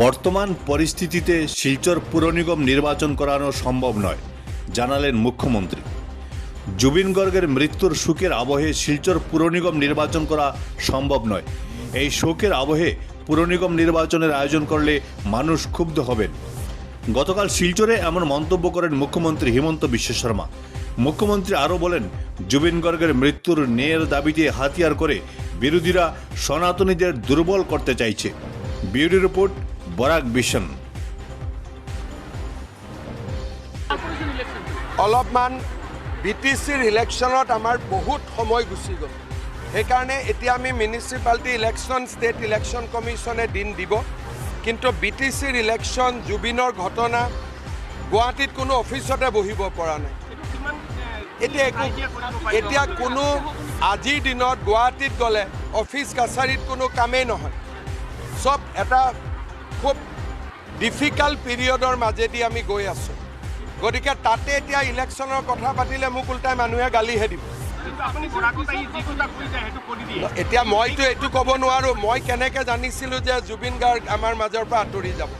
বর্তমান পরিস্থিতিতে শিলচর পুর নিগম নির্বাচন করানো সম্ভব নয়, জানালেন মুখ্যমন্ত্রী। জুবিন গর্গের মৃত্যুর শোকের আবহে শিলচর পুর নিগম নির্বাচন করা সম্ভব নয়। এই শোকের আবহে পুর নিগম নির্বাচনের আয়োজন করলে মানুষ ক্ষুব্ধ হবেন। গতকাল শিলচরে এমন মন্তব্য করেন মুখ্যমন্ত্রী হিমন্ত বিশ্ব শর্মা। মুখ্যমন্ত্রী আরও বলেন, জুবিন গর্গের মৃত্যুর ন্যায়ের দাবিতে হাতিয়ার করে বিরোধীরা সনাতনীদের দুর্বল করতে চাইছে। বিউটি রিপোর্ট বৰাক বিশন অলপমান বি টি চিৰ ইলেকশ্যনত আমাৰ বহুত সময় গুচি গ'ল। সেইকাৰণে এতিয়া আমি মিউনিচিপালিটি ইলেকশ্যন ষ্টেট ইলেকশ্যন কমিশ্যনে দিন দিব। কিন্তু বি টি চিৰ ইলেকশ্যন জুবিনৰ ঘটনা গুৱাহাটীত কোনো অফিচতে বহিব পৰা নাই। এতিয়া একো এতিয়া কোনো আজিৰ দিনত গুৱাহাটীত গ'লে অফিচ কাছাৰীত কোনো কামেই নহয়। চব এটা খুব ডিফিকাল্ট পিৰিয়ডৰ মাজেদি আমি গৈ আছোঁ। গতিকে তাতে এতিয়া ইলেকশ্যনৰ কথা পাতিলে মোক ওলটাই মানুহে গালিহে দিব। এতিয়া মইতো এইটো ক'ব নোৱাৰোঁ। মই কেনেকৈ জানিছিলোঁ যে জুবিন গাৰ্গ আমাৰ মাজৰ পৰা আঁতৰি যাব।